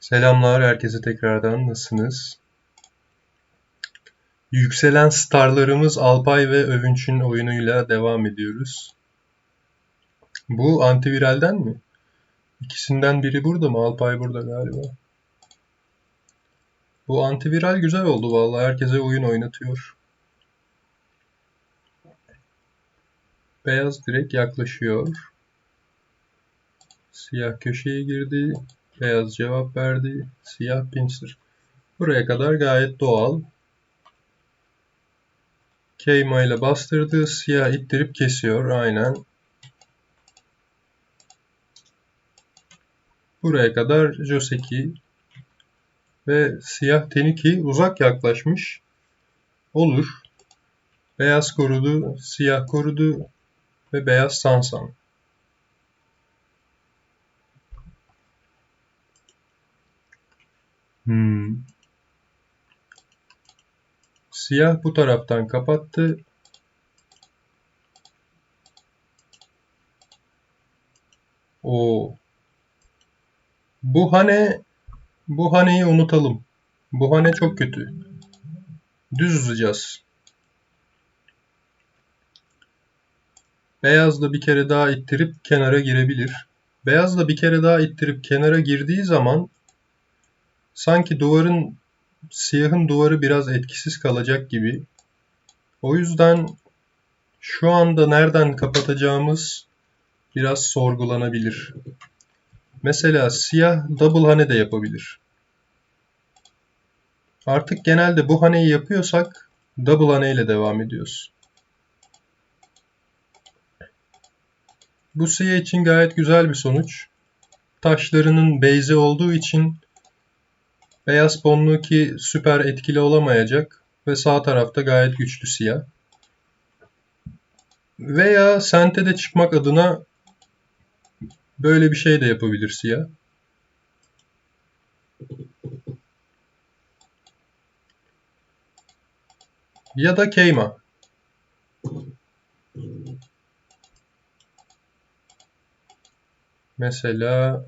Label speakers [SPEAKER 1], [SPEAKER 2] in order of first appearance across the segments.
[SPEAKER 1] Selamlar herkese tekrardan nasılsınız? Yükselen starlarımız Alpay ve Övünç'ün oyunuyla devam ediyoruz. Bu antiviralden mi? İkisinden biri burada mı? Alpay burada galiba. Bu antiviral güzel oldu vallahi herkese oyun oynatıyor. Beyaz direkt yaklaşıyor. Siyah köşeye girdi. Beyaz cevap verdi. Siyah pincer. Buraya kadar gayet doğal. Keyma ile bastırdı. Siyah ittirip kesiyor. Aynen. Buraya kadar Joseki ve siyah Teniki uzak yaklaşmış. Olur. Beyaz korudu, siyah korudu ve beyaz Sansan. Hmm. Siyah bu taraftan kapattı. O. Bu hane bu haneyi unutalım. Bu hane çok kötü. Düz uzacağız. Beyaz da bir kere daha ittirip kenara girebilir. Beyaz da bir kere daha ittirip kenara girdiği zaman sanki duvarın siyahın duvarı biraz etkisiz kalacak gibi. O yüzden şu anda nereden kapatacağımız biraz sorgulanabilir. Mesela siyah double hane de yapabilir. Artık genelde bu haneyi yapıyorsak double hane ile devam ediyoruz. Bu siyah için gayet güzel bir sonuç. Taşlarının beyze olduğu için beyaz ki süper etkili olamayacak ve sağ tarafta gayet güçlü siyah. Veya sente de çıkmak adına böyle bir şey de yapabilir siyah. Ya da Keyma. Mesela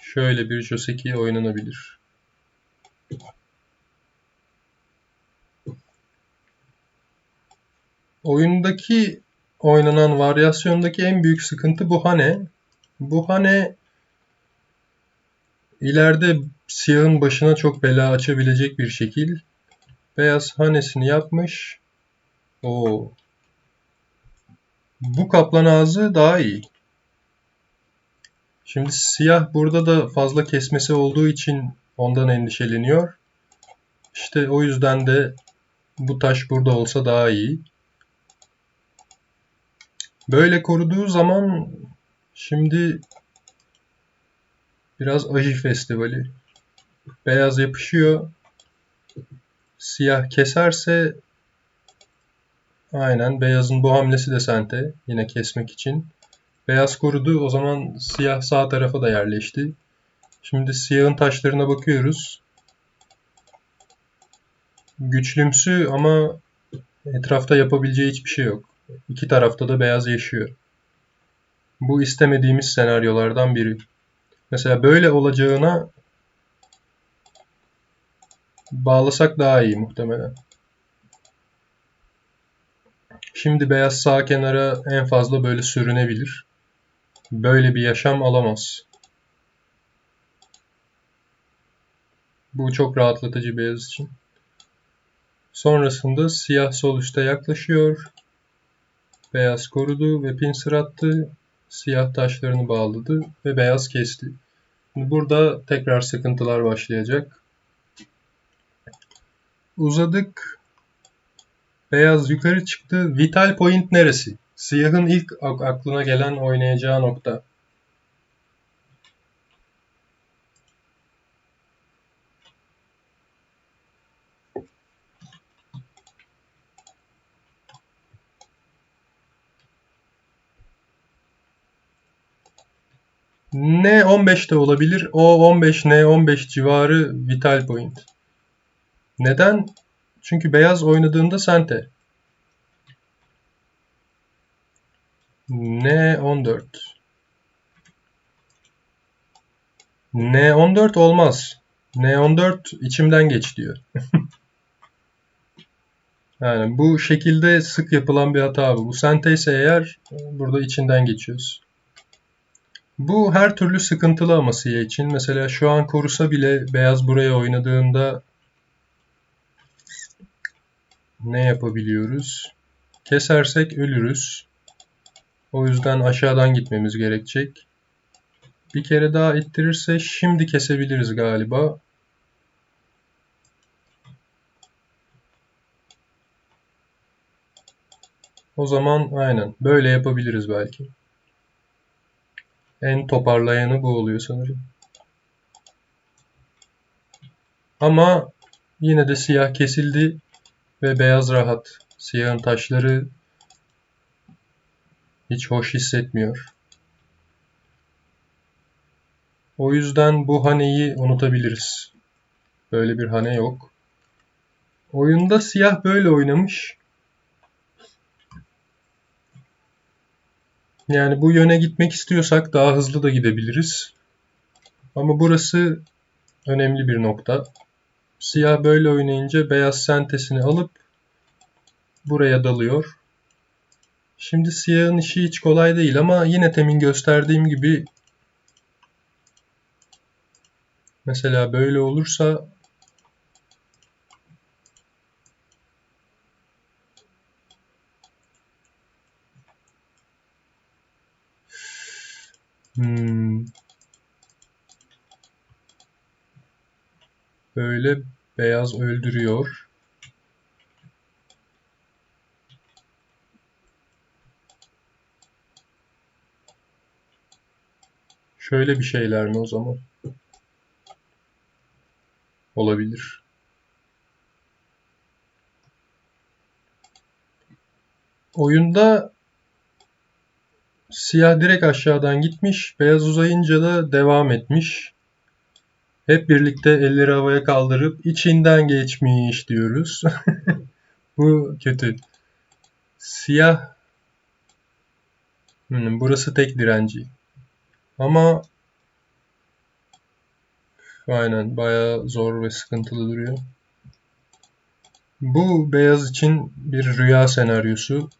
[SPEAKER 1] şöyle bir Joseki oynanabilir. Oyundaki oynanan varyasyondaki en büyük sıkıntı bu hane. Bu hane ileride siyahın başına çok bela açabilecek bir şekil. Beyaz hanesini yapmış. Oo. Bu kaplan ağzı daha iyi. Şimdi siyah burada da fazla kesmesi olduğu için ondan endişeleniyor. İşte o yüzden de bu taş burada olsa daha iyi. Böyle koruduğu zaman şimdi biraz Aji Festivali. Beyaz yapışıyor. Siyah keserse aynen beyazın bu hamlesi de sente yine kesmek için. Beyaz korudu o zaman siyah sağ tarafa da yerleşti. Şimdi siyahın taşlarına bakıyoruz. Güçlümsü ama etrafta yapabileceği hiçbir şey yok. İki tarafta da beyaz yaşıyor. Bu istemediğimiz senaryolardan biri. Mesela böyle olacağına bağlasak daha iyi muhtemelen. Şimdi beyaz sağ kenara en fazla böyle sürünebilir. Böyle bir yaşam alamaz. Bu çok rahatlatıcı beyaz için. Sonrasında siyah sol üste yaklaşıyor. Beyaz korudu ve pinsir attı. Siyah taşlarını bağladı ve beyaz kesti. Burada tekrar sıkıntılar başlayacak. Uzadık. Beyaz yukarı çıktı. Vital point neresi? Siyahın ilk aklına gelen oynayacağı nokta. N15 de olabilir. O15, N15 civarı vital point. Neden? Çünkü beyaz oynadığında sente. N14. N14 olmaz. N14 içimden geç diyor. yani bu şekilde sık yapılan bir hata bu. Bu sente ise eğer burada içinden geçiyoruz. Bu her türlü sıkıntılı ama siyah için. Mesela şu an korusa bile beyaz buraya oynadığında ne yapabiliyoruz? Kesersek ölürüz. O yüzden aşağıdan gitmemiz gerekecek. Bir kere daha ittirirse şimdi kesebiliriz galiba. O zaman aynen böyle yapabiliriz belki. En toparlayanı bu oluyor sanırım. Ama yine de siyah kesildi ve beyaz rahat. Siyahın taşları hiç hoş hissetmiyor. O yüzden bu haneyi unutabiliriz. Böyle bir hane yok. Oyunda siyah böyle oynamış. Yani bu yöne gitmek istiyorsak daha hızlı da gidebiliriz. Ama burası önemli bir nokta. Siyah böyle oynayınca beyaz sentesini alıp buraya dalıyor. Şimdi siyahın işi hiç kolay değil ama yine temin gösterdiğim gibi mesela böyle olursa Hmm. Böyle beyaz öldürüyor. Şöyle bir şeyler mi o zaman? Olabilir. Oyunda Siyah direkt aşağıdan gitmiş. Beyaz uzayınca da devam etmiş. Hep birlikte elleri havaya kaldırıp içinden geçmiş diyoruz. Bu kötü. Siyah hmm, burası tek direnci. Ama aynen bayağı zor ve sıkıntılı duruyor. Bu beyaz için bir rüya senaryosu.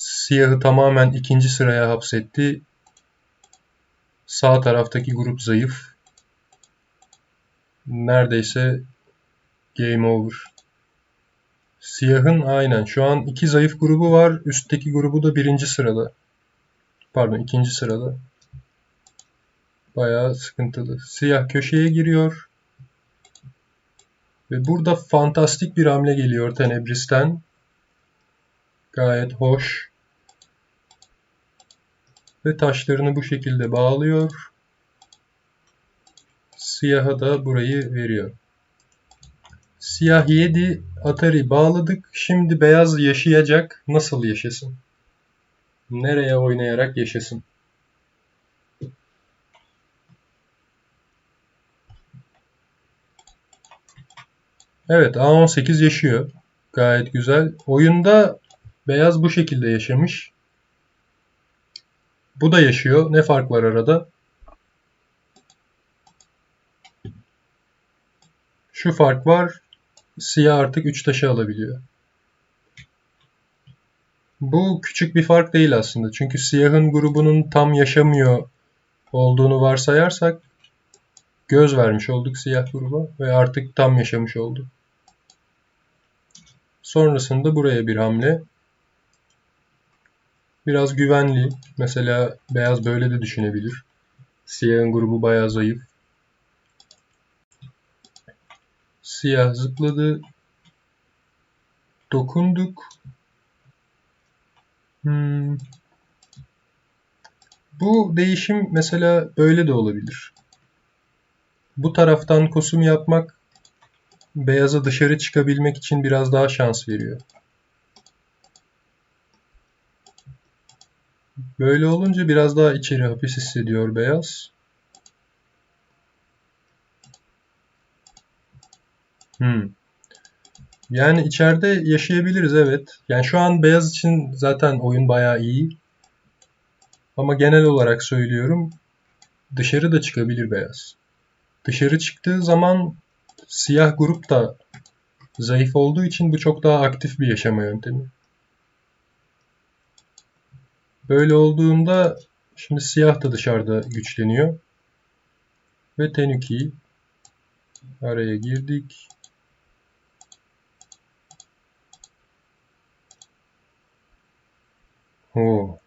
[SPEAKER 1] Siyahı tamamen ikinci sıraya hapsetti. Sağ taraftaki grup zayıf. Neredeyse game over. Siyahın aynen şu an iki zayıf grubu var. Üstteki grubu da birinci sırada. Pardon ikinci sırada. Bayağı sıkıntılı. Siyah köşeye giriyor. Ve burada fantastik bir hamle geliyor Tenebris'ten. Gayet hoş ve taşlarını bu şekilde bağlıyor. Siyaha da burayı veriyor. Siyah 7 Atari bağladık. Şimdi beyaz yaşayacak. Nasıl yaşasın? Nereye oynayarak yaşasın? Evet A18 yaşıyor. Gayet güzel. Oyunda beyaz bu şekilde yaşamış. Bu da yaşıyor. Ne fark var arada? Şu fark var. Siyah artık 3 taşı alabiliyor. Bu küçük bir fark değil aslında. Çünkü siyahın grubunun tam yaşamıyor olduğunu varsayarsak göz vermiş olduk siyah gruba ve artık tam yaşamış oldu. Sonrasında buraya bir hamle. Biraz güvenli. Mesela beyaz böyle de düşünebilir. Siyahın grubu bayağı zayıf. Siyah zıpladı. Dokunduk. Hmm. Bu değişim mesela böyle de olabilir. Bu taraftan kosum yapmak beyaza dışarı çıkabilmek için biraz daha şans veriyor. Böyle olunca biraz daha içeri hapis hissediyor beyaz. Hmm. Yani içeride yaşayabiliriz evet. Yani şu an beyaz için zaten oyun bayağı iyi. Ama genel olarak söylüyorum dışarı da çıkabilir beyaz. Dışarı çıktığı zaman siyah grup da zayıf olduğu için bu çok daha aktif bir yaşama yöntemi. Böyle olduğunda şimdi siyah da dışarıda güçleniyor. Ve Tenuki araya girdik. Oo.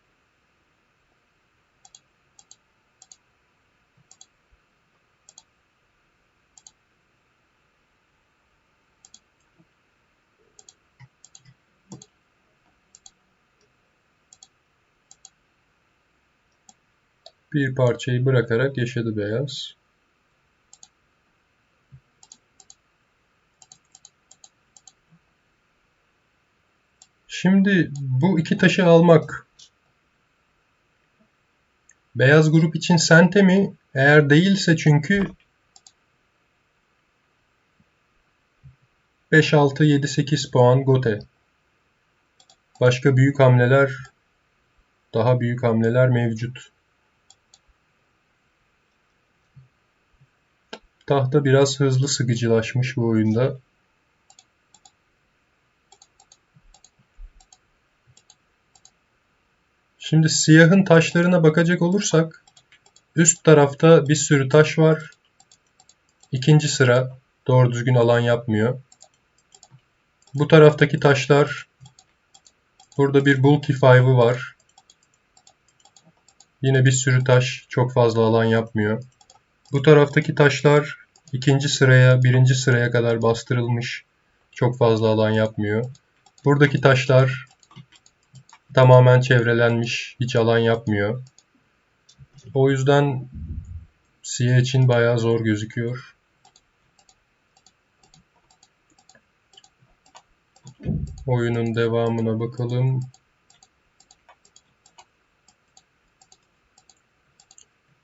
[SPEAKER 1] Bir parçayı bırakarak yaşadı beyaz. Şimdi bu iki taşı almak beyaz grup için sente mi? Eğer değilse çünkü 5, 6, 7, 8 puan gote. Başka büyük hamleler, daha büyük hamleler mevcut. Tahta biraz hızlı sıkıcılaşmış bu oyunda. Şimdi siyahın taşlarına bakacak olursak üst tarafta bir sürü taş var. İkinci sıra doğru düzgün alan yapmıyor. Bu taraftaki taşlar burada bir bulky five'ı var. Yine bir sürü taş çok fazla alan yapmıyor. Bu taraftaki taşlar ikinci sıraya, birinci sıraya kadar bastırılmış. Çok fazla alan yapmıyor. Buradaki taşlar tamamen çevrelenmiş, hiç alan yapmıyor. O yüzden siyah için bayağı zor gözüküyor. Oyunun devamına bakalım.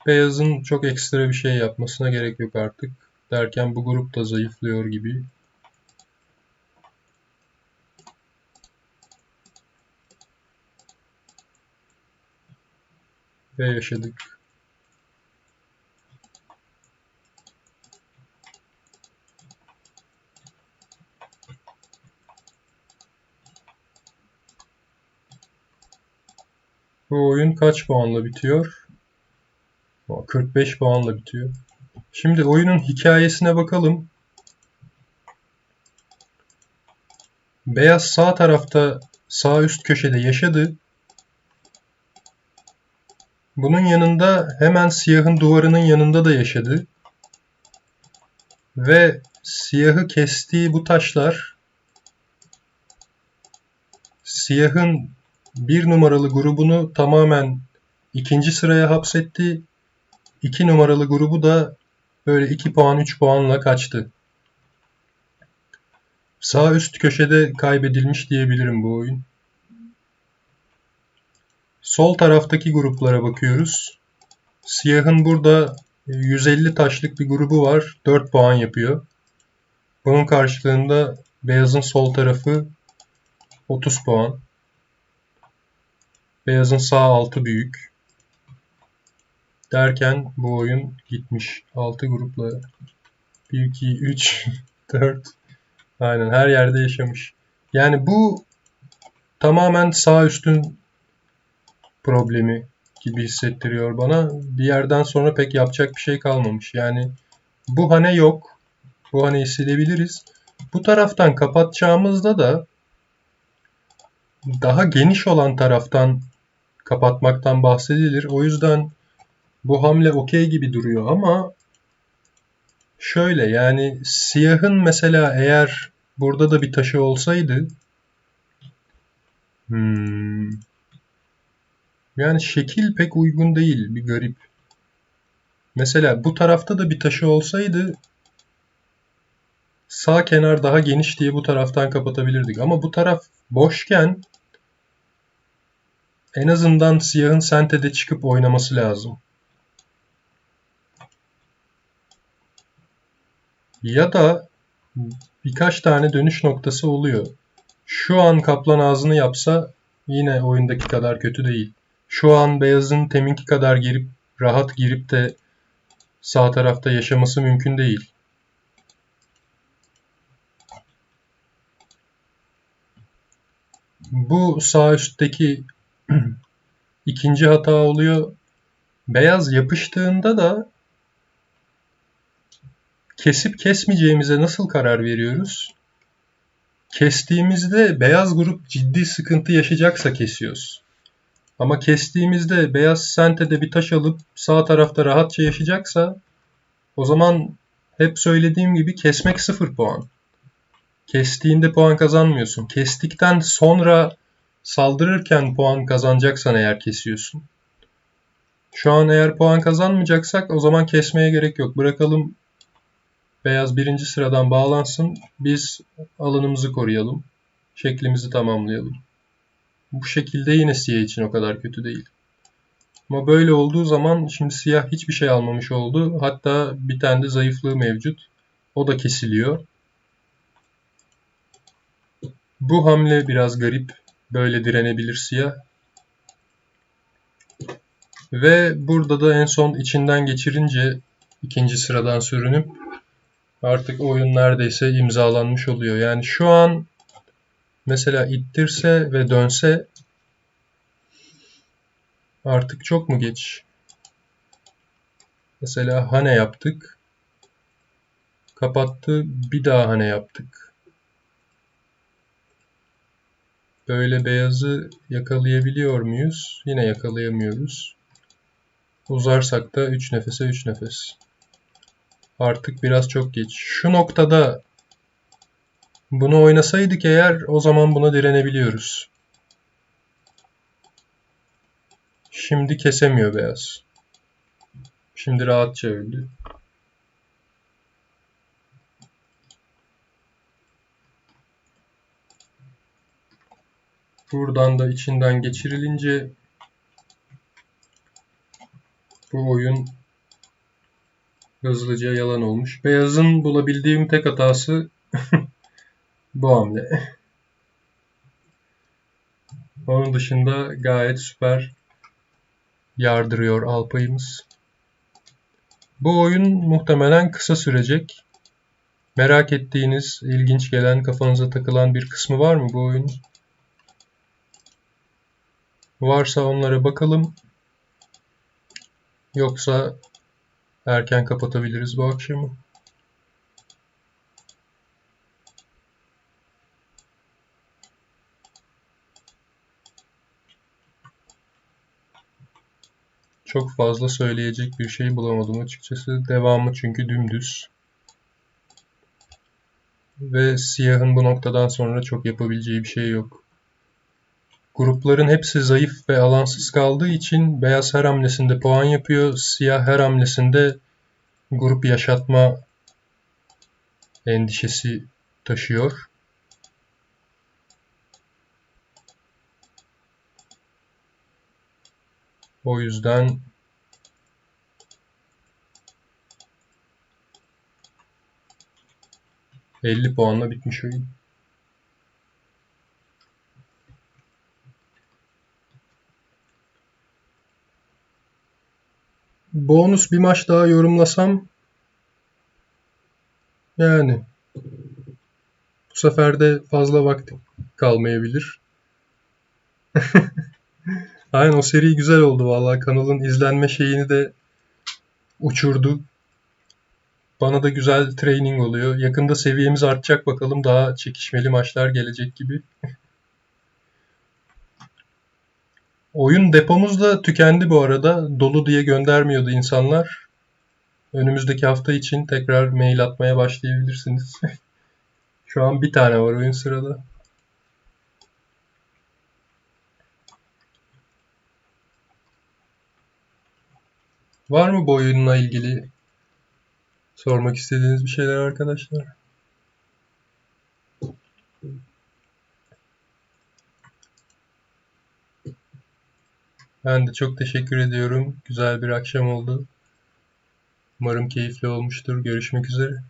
[SPEAKER 1] Beyazın çok ekstra bir şey yapmasına gerek yok artık. Derken bu grup da zayıflıyor gibi. Ve yaşadık. Bu oyun kaç puanla bitiyor? 45 puanla bitiyor. Şimdi oyunun hikayesine bakalım. Beyaz sağ tarafta sağ üst köşede yaşadı. Bunun yanında hemen siyahın duvarının yanında da yaşadı. Ve siyahı kestiği bu taşlar siyahın bir numaralı grubunu tamamen ikinci sıraya hapsetti 2 numaralı grubu da böyle 2 puan 3 puanla kaçtı. Sağ üst köşede kaybedilmiş diyebilirim bu oyun. Sol taraftaki gruplara bakıyoruz. Siyahın burada 150 taşlık bir grubu var. 4 puan yapıyor. Bunun karşılığında beyazın sol tarafı 30 puan. Beyazın sağ altı büyük. Derken bu oyun gitmiş. 6 grupla 1, 2, 3, 4 aynen her yerde yaşamış. Yani bu tamamen sağ üstün problemi gibi hissettiriyor bana. Bir yerden sonra pek yapacak bir şey kalmamış. Yani bu hane yok. Bu haneyi silebiliriz. Bu taraftan kapatacağımızda da daha geniş olan taraftan kapatmaktan bahsedilir. O yüzden bu hamle okey gibi duruyor ama şöyle yani siyahın mesela eğer burada da bir taşı olsaydı hmm, yani şekil pek uygun değil bir garip. Mesela bu tarafta da bir taşı olsaydı sağ kenar daha geniş diye bu taraftan kapatabilirdik. Ama bu taraf boşken en azından siyahın sentede çıkıp oynaması lazım. Ya da birkaç tane dönüş noktası oluyor. Şu an kaplan ağzını yapsa yine oyundaki kadar kötü değil. Şu an beyazın teminki kadar girip rahat girip de sağ tarafta yaşaması mümkün değil. Bu sağ üstteki ikinci hata oluyor. Beyaz yapıştığında da kesip kesmeyeceğimize nasıl karar veriyoruz? Kestiğimizde beyaz grup ciddi sıkıntı yaşayacaksa kesiyoruz. Ama kestiğimizde beyaz sentede bir taş alıp sağ tarafta rahatça yaşayacaksa o zaman hep söylediğim gibi kesmek sıfır puan. Kestiğinde puan kazanmıyorsun. Kestikten sonra saldırırken puan kazanacaksan eğer kesiyorsun. Şu an eğer puan kazanmayacaksak o zaman kesmeye gerek yok. Bırakalım beyaz birinci sıradan bağlansın. Biz alanımızı koruyalım. Şeklimizi tamamlayalım. Bu şekilde yine siyah için o kadar kötü değil. Ama böyle olduğu zaman şimdi siyah hiçbir şey almamış oldu. Hatta bir tane de zayıflığı mevcut. O da kesiliyor. Bu hamle biraz garip. Böyle direnebilir siyah. Ve burada da en son içinden geçirince ikinci sıradan sürünüp artık oyun neredeyse imzalanmış oluyor. Yani şu an mesela ittirse ve dönse artık çok mu geç? Mesela hane yaptık. Kapattı. Bir daha hane yaptık. Böyle beyazı yakalayabiliyor muyuz? Yine yakalayamıyoruz. Uzarsak da 3 nefese 3 nefes. Artık biraz çok geç. Şu noktada bunu oynasaydık eğer o zaman buna direnebiliyoruz. Şimdi kesemiyor beyaz. Şimdi rahatça öldü. Buradan da içinden geçirilince bu oyun hızlıca yalan olmuş. Beyazın bulabildiğim tek hatası bu hamle. Onun dışında gayet süper yardırıyor Alpay'ımız. Bu oyun muhtemelen kısa sürecek. Merak ettiğiniz, ilginç gelen, kafanıza takılan bir kısmı var mı bu oyunun? Varsa onlara bakalım. Yoksa erken kapatabiliriz bu akşamı. Çok fazla söyleyecek bir şey bulamadım açıkçası. Devamı çünkü dümdüz. Ve siyahın bu noktadan sonra çok yapabileceği bir şey yok. Grupların hepsi zayıf ve alansız kaldığı için beyaz her hamlesinde puan yapıyor. Siyah her hamlesinde grup yaşatma endişesi taşıyor. O yüzden elli puanla bitmiş oyun. Bonus bir maç daha yorumlasam yani bu sefer de fazla vakti kalmayabilir. Aynen o seri güzel oldu vallahi kanalın izlenme şeyini de uçurdu. Bana da güzel training oluyor. Yakında seviyemiz artacak bakalım daha çekişmeli maçlar gelecek gibi. Oyun depomuz da tükendi bu arada. Dolu diye göndermiyordu insanlar. Önümüzdeki hafta için tekrar mail atmaya başlayabilirsiniz. Şu an bir tane var oyun sırada. Var mı bu oyunla ilgili sormak istediğiniz bir şeyler arkadaşlar? Ben de çok teşekkür ediyorum. Güzel bir akşam oldu. Umarım keyifli olmuştur. Görüşmek üzere.